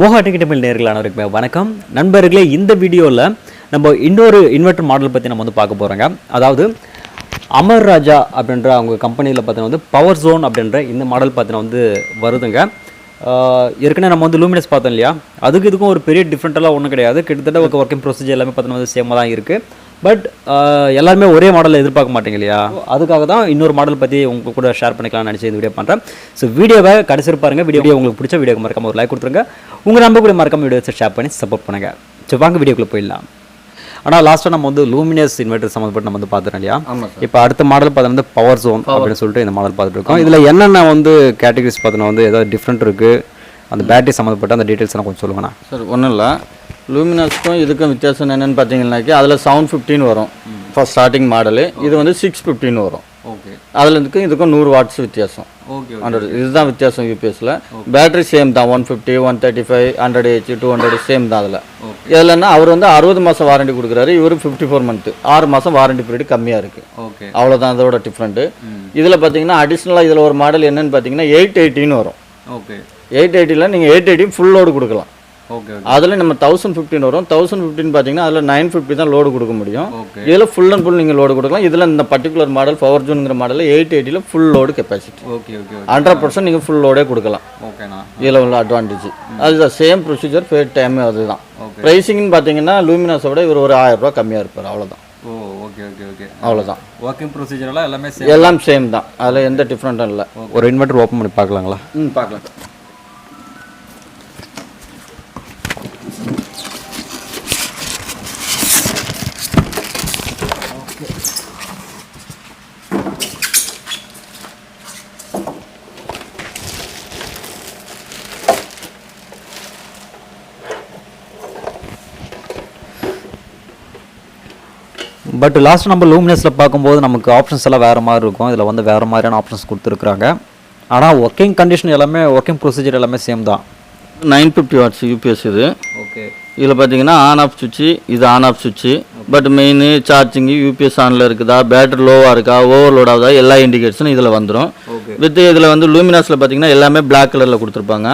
மோகா டிக்கெட்டமில் நேர்களானவருக்கு வணக்கம். நண்பர்களே இந்த வீடியோவில் நம்ம இன்னொரு இன்வெர்டர் மாடல் பற்றி நம்ம வந்து பார்க்க போகிறோங்க அதாவது அமர் ராஜா அப்படின்ற அவங்க கம்பெனியில் பார்த்தீங்கன்னா வந்து பவர் ஜோன் அப்படின்ற இந்த மாடல் பார்த்தீங்கன்னா வந்து வருதுங்க. ஏற்கனவே நம்ம வந்து லூமினஸ் பார்த்தோம் இல்லையா? அதுக்கு இதுக்கும் ஒரு பெரிய டிஃப்ரெண்ட்டெல்லாம் ஒன்றும் கிடையாது. கிட்டத்தட்ட ஒரு ஒர்க்கிங் ப்ரொசீஜர் எல்லாமே பார்த்தீங்கன்னா வந்து சேமாக தான் இருக்குது பட் எல்லாருமே ஒரே மாடலில் எதிர்பார்க்க மாட்டீங்க இல்லையா? அதுக்காக தான் இன்னொரு மாடல் பற்றி உங்க கூட ஷேர் பண்ணிக்கலாம்னு நினச்சி இந்த வீடியோ பண்ணுறேன் ஸோ வீடியோவை கடைசி பாருங்க. வீடியோ உங்களுக்கு பிடிச்ச வீடியோக்கு மறக்காம ஒரு லைக் கொடுத்துருங்க. உங்கள் நம்ப கூட மறக்காம வீடியோஸை ஷேர் பண்ணி சப்போர்ட் பண்ணுங்க. ஸோ வாங்க வீடியோக்குள்ளே போயிடலாம். ஆனால் லாஸ்ட்டாக நம்ம வந்து லூமினியஸ் இன்வெர்டர் சம்மந்தப்பட்டு நம்ம வந்து பார்த்துட்டோம் இல்லையா? இப்போ அடுத்த மாடல் பார்த்தா வந்து பவர் ஜோன் அப்படின்னு சொல்லிட்டு இந்த மாடல் பார்த்துட்டு இருக்கோம். இதில் என்னென்ன வந்து கேட்டகரிஸ் பார்த்தோன்னா வந்து ஏதாவது டிஃப்ரெண்ட் இருக்குது அந்த பேட்டரி சம்மந்தப்பட்ட அந்த டீட்டெயில்ஸ் எல்லாம் கொஞ்சம் சொல்லுங்கண்ணா சார் ஒன்றும் இல்லை. லூமினாஸ்க்கும் இதுக்கும் வித்தியாசம் என்னென்னு பார்த்தீங்கன்னாக்கி அதில் செவன் ஃபிஃப்டின் வரும். ஃபர்ஸ்ட் ஸ்டார்டிங் மாடலு இது வந்து சிக்ஸ் ஃபிஃப்டின் வரும். ஓகே அதில் இதுக்கும் இதுக்கும் நூறு வாட்ஸ் வித்தியாசம். ஓகே ஹண்ட்ரட் இதுதான் வித்தியாசம் யூபிஎஸ்ல பேட்டரி சேம் தான் one fifty one thirty five hundred H two hundred same தான் அதில். இதுலன்னா அவர் வந்து அறுபது மாதம் வாரண்டி கொடுக்குறாரு. இவர் ஃபிஃப்டி ஃபோர் மந்த்து ஆறு மாதம் வாரண்டி பீரியட் கம்மியாக இருக்குது ஓகே அவ்வளோதான் அதோட டிஃப்ரெண்ட்டு இதில் பார்த்தீங்கன்னா அடிஷ்னலாக இதில் ஒரு மாடல் என்னன்னு பார்த்தீங்கன்னா எயிட் எயிட்டின்னு வரும். ஓகே எயிட் எயிட்டியில் நீங்கள் எயிட் எயிட்டி ஃபுல் லோடு கொடுக்கலாம். ஓகே அதில் நம்ம தௌசண்ட் ஃபிஃப்டின் வரும். தௌசண்ட் ஃபிஃப்டின் பார்த்தீங்கன்னா அதில் நைன் ஃபிஃப்டி தான் லோடு கொடுக்க முடியும். இதில் ஃபுல் அண்ட் ஃபுல் நீங்கள் லோடு கொடுக்கலாம். இதில் இந்த பர்டிகுலர் மாடல் பவர் ஜோனுங்கிற மாடலில் eight எயிட்டியில் full load capacity okay okay hundred percent நீங்கள் ஃபுல் லோடே கொடுக்கலாம். ஓகேண்ணா இதில் உள்ள அட்வான்டேஜ் அதுதான் சேம் ப்ரொசீஜர் ஃபேர் டைம் அதுதான். Okay. ப்ரைஸிங்னு பார்த்தீங்கன்னா லூமினாஸை விட இவர் ஒரு ஆயிரம் ரூபாய் கம்மியாக இருப்பார். அவ்வளோதான் ஓ ஓகே ஓகே ஓகே அவ்வளோதான் ஒர்க்கிங் ப்ரொசீஜரெல்லாம் எல்லாமே சேம் எல்லாம் சேம் தான். அதில் எந்த டிஃப்ரெண்ட்டும் இல்லை. ஒரு இன்வெர்டர் ஓப்பன் பண்ணி பார்க்கலாங்களா? ம் பார்க்கலாம். பட் லாஸ்ட் நம்ம லூமினஸில் பார்க்கும்போது நமக்கு ஆப்ஷன்ஸ் எல்லாம் வேறு மாதிரி இருக்கும். இதில் வந்து வேறு மாதிரியான ஆப்ஷன்ஸ் கொடுத்துருக்குறாங்க. ஆனால் ஒர்க்கிங் கண்டிஷன் எல்லாமே ஒர்க்கிங் ப்ரொசீஜர் எல்லாமே சேம் தான். நைன் ஃபிஃப்டி வாட்ஸ் யூபிஎஸ் இது. ஓகே இதில் பார்த்தீங்கன்னா ஆன் ஆஃப் சுவிட்சு இது ஆன் ஆஃப் சுவிட்சு பட் மெயின் சார்ஜிங்கு யூபிஎஸ் ஆனில் இருக்குதா பேட்டரி லோவாக இருக்கா ஓவர்லோட் ஆகுதா எல்லா இண்டிகேஷனும் இதில் வந்துடும் வித் இதில் வந்து லூமினாஸில் பார்த்தீங்கன்னா எல்லாமே Black கலரில் கொடுத்துருப்பாங்க.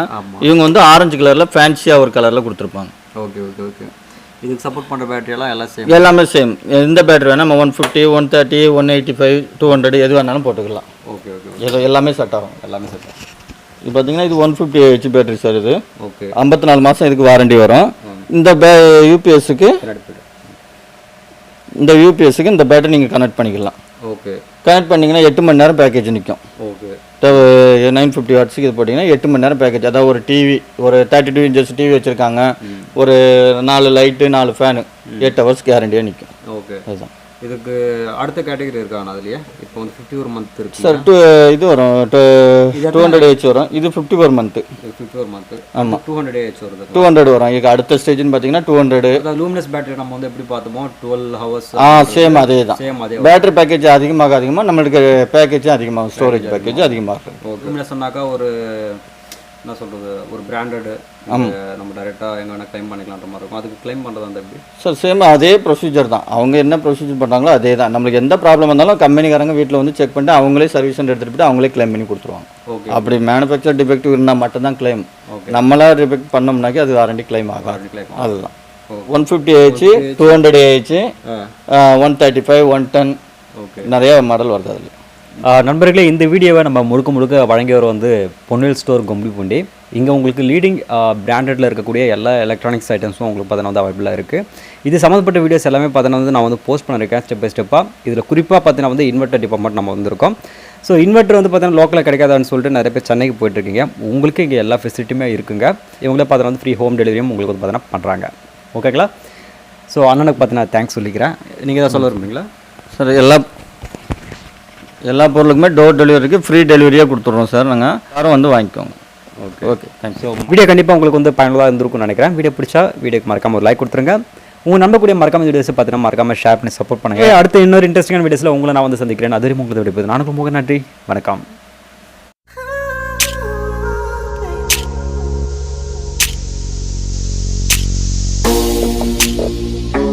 இவங்க வந்து ஆரஞ்சு கலரில் ஃபேன்சியாக ஒரு கலரில் கொடுத்துருப்பாங்க. ஓகே ஓகே ஓகே இதுக்கு சப்போர்ட் பண்ணுற பேட்டரி எல்லாம் சேம் எல்லாமே சேம் எந்த பேட்டரி வேணால் நம்ம one fifty one thirty one eighty five two hundred எது வேணாலும் போட்டுக்கலாம். ஓகே ஓகே எல்லாமே செட் ஆகும். எல்லாமே செட் இது பார்த்தீங்கன்னா இது one fifty H battery sir இது. ஓகே ஐம்பத்தி நாலு மாதம் இதுக்கு வாரண்டி வரும். இந்த பே யூபிஎஸ்க்கு இந்த யூபிஎஸ்க்கு இந்த பேட்டரி நீங்கள் கனெக்ட் பண்ணிக்கலாம். ஓகே கனெக்ட் பண்ணிங்கன்னா எட்டு மணி நேரம் பேக்கேஜ் நிற்கும் ஓகே நைன் ஃபிஃப்டி வாட்ஸுக்கு இது போட்டிங்கன்னா எட்டு மணி நேரம் பேக்கேஜ் அதாவது ஒரு டிவி ஒரு தேர்ட்டி டூ இன்ச்சஸ் டிவி வச்சுருக்காங்க. ஒரு நாலு லைட்டு நாலு ஃபேனு எயிட் ஹவர்ஸ் கேரண்டியாக நிற்கும் ஓகே அதுதான். இதுக்கு அடுத்த கேட்டகரி இருக்காண்ணா அதுலயே. இப்போ வந்து ஃபிஃப்டி ஒரு மந்த் இருக்கு சார் டூ இது வரும். டூ ஹண்ட்ரட் ஹெச் வரும். இது ஃபிஃப்டி ஃபோர் மந்த்து ஃபிஃப்டி ஒரு மந்த் ஆமா. டூ ஹண்ட்ரட் ஏஹெச் வருது. டூ ஹண்ட்ரட் வரும். இதுக்கு அடுத்த ஸ்டேஜ்னு பார்த்தீங்கன்னா டூ ஹண்ட்ரட் லூமினஸ் பேட்டரி நம்ம வந்து எப்படி பார்த்தோமோ டுவெல் ஹவர்ஸ் ஆ சேம் அதே தான். சேம் அதே. பேட்டரி பேக்கேஜ் அதிகமாக அதிகமாக நம்மளுக்கு பேக்கேஜும் அதிகமாகும். ஸ்டோரேஜ் பேக்கேஜ் அதிகமாகும். லூமினஸ் சொன்னாக்கா ஒரு என்ன சொல்றது ஒரு பிராண்டட் நம்ம டைரெக்டாக எங்க வேணா கிளைம் பண்ணிக்கலான்ற மாதிரி இருக்கும். அதுக்கு கிளைம் பண்றது அந்த எப்படி? சார் சேம் அதே ப்ரொசீஜர் தான். அவங்க என்ன ப்ரொசீஜர் பண்ணுறாங்களோ அதே தான். நம்மளுக்கு எந்த ப்ராப்ளம் வந்தாலும் கம்பெனிக்காரங்க வீட்டில் வந்து செக் பண்ணிட்டு அவங்களே சர்வீஸ் எடுத்துகிட்டு போயிட்டு அவங்களே கிளைம் பண்ணி கொடுத்துருவாங்க. ஓகே அப்படி மேனுஃபேக்சர் டிஃபெக்டிவ் இருந்தால் மட்டும்தான் கிளைம் Okay. நம்மளா டிஃபெக்ட் பண்ணோம்னாக்கி அது வாரண்டி கிளைம் ஆகாது. கிளைம் அதுதான். One fifty AH two hundred AH one thirty five one ten okay நிறைய மாடல் வருது அதில். நண்பர்களே இந்த வீடியோவை நம்ம முழுக்க முழுக்க வழங்கியவர் வந்து பொன்னில் ஸ்டோர் கும்பிபுண்டி இங்கே உங்களுக்கு லீடிங் பிராண்டடில் இருக்கக்கூடிய எல்லா எலக்ட்ரானிக்ஸ் ஐட்டம்ஸும் உங்களுக்கு பார்த்தீங்கன்னா வந்து அவைலபிளாக இருக்குது இது சம்மந்தப்பட்ட வீடியோஸ் எல்லாமே பார்த்தீங்கன்னா வந்து நான் வந்து போஸ்ட் பண்ணியிருக்கேன் ஸ்டெப் பை ஸ்டெப்பாக இதில் குறிப்பாக பார்த்தீங்கன்னா வந்து இன்வெர்டர் டிபார்ட்மெண்ட் நம்ம வந்திருக்கோம். ஸோ இன்வெர்டர் வந்து பார்த்தீங்கன்னா லோக்கலில் கிடைக்காதான்னு சொல்லிட்டு நிறைய பேர் சென்னைக்கு போயிட்டுருக்கீங்க. உங்களுக்கு இங்கே எல்லா ஃபெசிலிட்டியுமே இருக்குங்க. இவங்களே பார்த்தீங்கன்னா வந்து ஃப்ரீ ஹோம் டெலிவரியும் உங்களுக்கு வந்து பார்த்தீங்கன்னா பண்ணுறாங்க ஓகேங்களா ஸோ அண்ணனுக்கு பார்த்தீங்கன்னா தேங்க்ஸ் சொல்லிக்கிறேன். நீங்கள் தான் சொல்ல விரும்புறீங்களா? சார் எல்லா எல்லா பொருளுக்குமே டோர் டெலிவரிக்கு ஃப்ரீ டெலிவரியாக கொடுத்துட்றோம் சார் நாங்கள் யாரும் வந்து வாங்கிக்கோங்க. Okay okay thanks so video கண்டிப்பாக உங்களுக்கு வந்து பயனுள்ளதாக இருந்திருக்கும்னு நினைக்கிறேன். வீடியோ பிடிச்சா வீடியோக்கு மறக்காம ஒரு லைக் கொடுத்துருங்க. உங்கள் நம்பக்கூடிய மறக்காம வீடியோஸ் பார்த்தீங்கன்னா மறக்காம ஷேர் பண்ணி சப்போர்ட் பண்ணுங்க. அடுத்த இன்னொரு இன்ட்ரெஸ்டிங்கான வீடியோஸில் உங்களை நான் வந்து சந்திக்கிறேன். அது வரைக்கும் உங்களுக்கு விடைபெறுது நானும் ரொம்ப நன்றி. வணக்கம்.